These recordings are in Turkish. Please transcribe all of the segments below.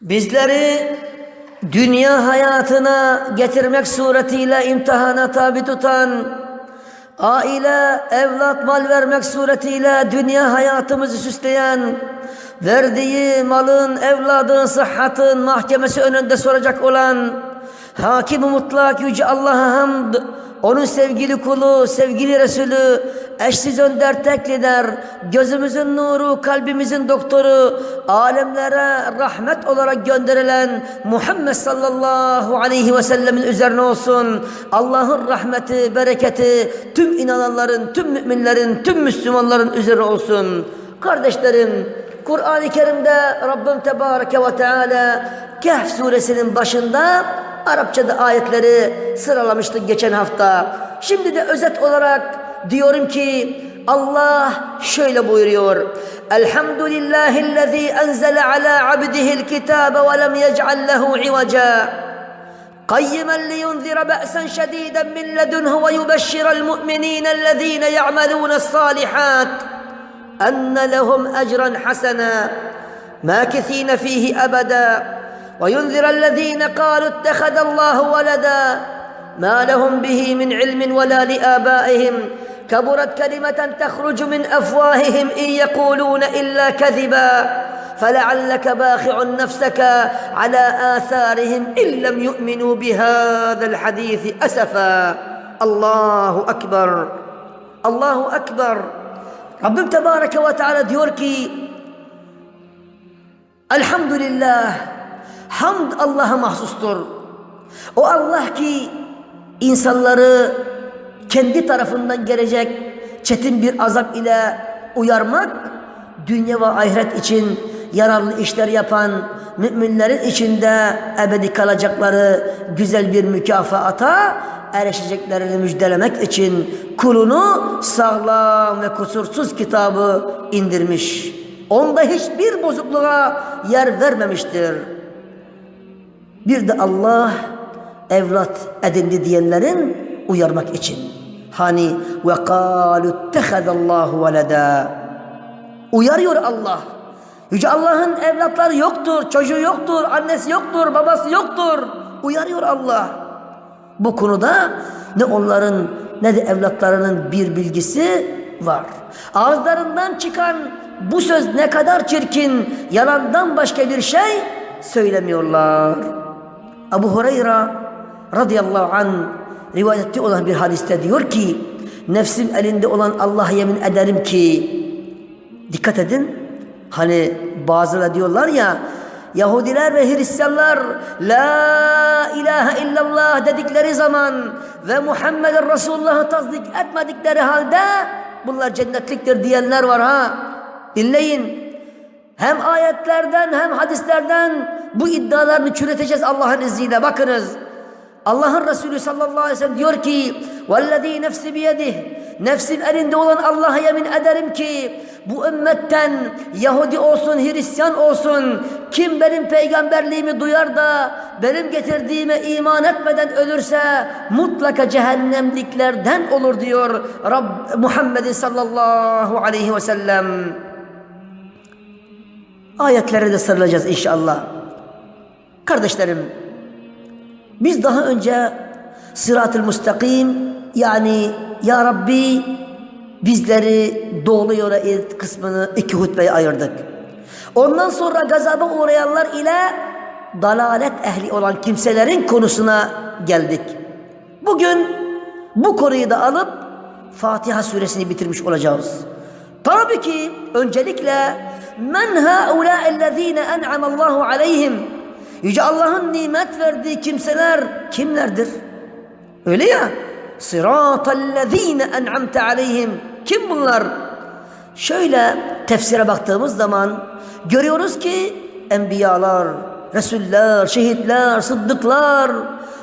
Bizleri dünya hayatına getirmek suretiyle imtihana tabi tutan, aile, evlat, mal vermek suretiyle dünya hayatımızı süsleyen, verdiği malın, evladın, sıhhatın mahkemesi önünde soracak olan, Hakim-i mutlak yüce Allah'a hamd, onun sevgili kulu, sevgili Resulü, eşsiz önder tek lider, gözümüzün nuru, kalbimizin doktoru, alemlere rahmet olarak gönderilen Muhammed sallallahu aleyhi ve sellemin üzerine olsun. Allah'ın rahmeti, bereketi tüm inananların, tüm müminlerin, tüm Müslümanların üzerine olsun. Kardeşlerim, Kur'an-ı Kerim'de Rabbim Tebareke ve Teala Kehf suresinin başında Arapçada ayetleri sıralamıştık geçen hafta. Şimdi de özet olarak diyorum ki Allah şöyle buyuruyor. Elhamdülillahillezî enzele ala abdihil kitabe ve lem yec'al lehu ivaca. قيما لينذر بأسا شديدا من لدنه ويبشر المؤمنين الذين يعملون الصالحات أن لهم أجرا حسنا ماكثين فيه أبدا وينذر الذين قالوا اتخذ الله ولدا ما لهم به من علم ولا لآبائهم. كبرت كلمة تخرج من أفواههم إن يقولون إلا كذبا. فلعلك باخع نفسك على آثارهم إن لم يؤمنوا بهذا الحديث أسفا. الله أكبر. الله Rabbim Tebareke ve Teala diyor ki Elhamdülillah Hamd Allah'a mahsustur. O Allah ki insanları kendi tarafından gelecek çetin bir azap ile uyarmak, dünya ve ahiret için yararlı işler yapan müminlerin içinde ebedi kalacakları güzel bir mükafata erişeceklerini müjdelemek için kulunu sağlam ve kusursuz kitabı indirmiş. Onda hiçbir bozukluğa yer vermemiştir. Bir de Allah evlat edindi diyenlerin uyarmak için. Hani ve kalu ittehadallahu veleda. Uyarıyor Allah. Yüce Allah'ın evlatları yoktur, çocuğu yoktur, annesi yoktur, babası yoktur. Uyarıyor Allah. Bu konuda ne onların ne de evlatlarının bir bilgisi var. Ağızlarından çıkan bu söz ne kadar çirkin, yalandan başka bir şey söylemiyorlar. Abu Hureyre radıyallahu an rivayette olan bir hadiste diyor ki nefsim elinde olan Allah'a yemin ederim ki dikkat edin hani bazıları diyorlar ya Yahudiler ve Hristiyanlar La ilahe illallah dedikleri zaman ve Muhammed'in Resulullah'ı tasdik etmedikleri halde bunlar cennetliktir diyenler var ha. Dinleyin. Hem ayetlerden hem hadislerden bu iddialarını çürüteceğiz Allah'ın izniyle. Bakınız. Allah'ın Resulü sallallahu aleyhi ve sellem diyor ki وَالَّذ۪ي nefsi biyedih Nefsim elinde olan Allah'a yemin ederim ki bu ümmetten Yahudi olsun Hristiyan olsun kim benim peygamberliğimi duyar da benim getirdiğime iman etmeden ölürse mutlaka cehennemliklerden olur diyor Rab Muhammed sallallahu aleyhi ve sellem. Ayetlere de sarılacağız inşallah. Kardeşlerim biz daha önce sırat-ı müstakim yani Ya Rabbi bizleri doğru yola it kısmını iki hutbeye ayırdık. Ondan sonra gazaba uğrayanlar ile dalalet ehli olan kimselerin konusuna geldik. Bugün bu konuyu da alıp Fatiha suresini bitirmiş olacağız. Tabii ki öncelikle men haulâ'ellezîne en'amallahu aleyhim Yüce Allah'ın nimet verdiği kimseler kimlerdir? Öyle ya. Sıratallezîne en'amte aleyhim. Kim bunlar? Şöyle tefsire baktığımız zaman görüyoruz ki enbiyalar, resuller, şehitler, sıddıklar,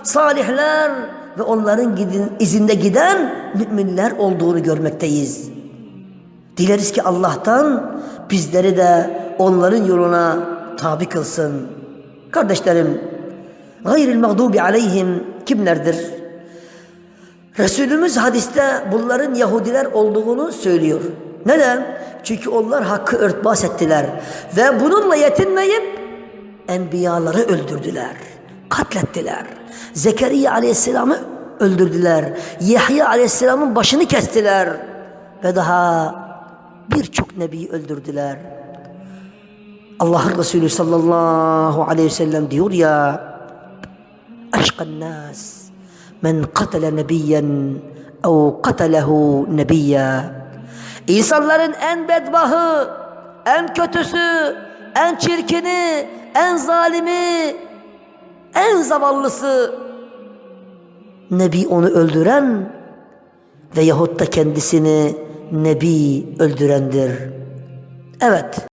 salihler ve onların izinde giden müminler olduğunu görmekteyiz. Dileriz ki Allah'tan bizleri de onların yoluna tabi kılsın. Kardeşlerim, gayril mağdubi aleyhim kimlerdir? Resulümüz hadiste bunların Yahudiler olduğunu söylüyor. Neden? Çünkü onlar hakkı örtbas ettiler. Ve bununla yetinmeyip enbiyaları öldürdüler, katlettiler. Zekeriya aleyhisselamı öldürdüler. Yahya aleyhisselamın başını kestiler. Ve daha birçok nebiyi öldürdüler. Allah'ın Resulü sallallahu aleyhi ve sellem diyor ya aşkan nas men katale nebiyen ev katalehu nebiyya İnsanların en bedbahı, en kötüsü, en çirkini, en zalimi, en zavallısı Nebi onu öldüren ve yahut da kendisini Nebi öldürendir. Evet.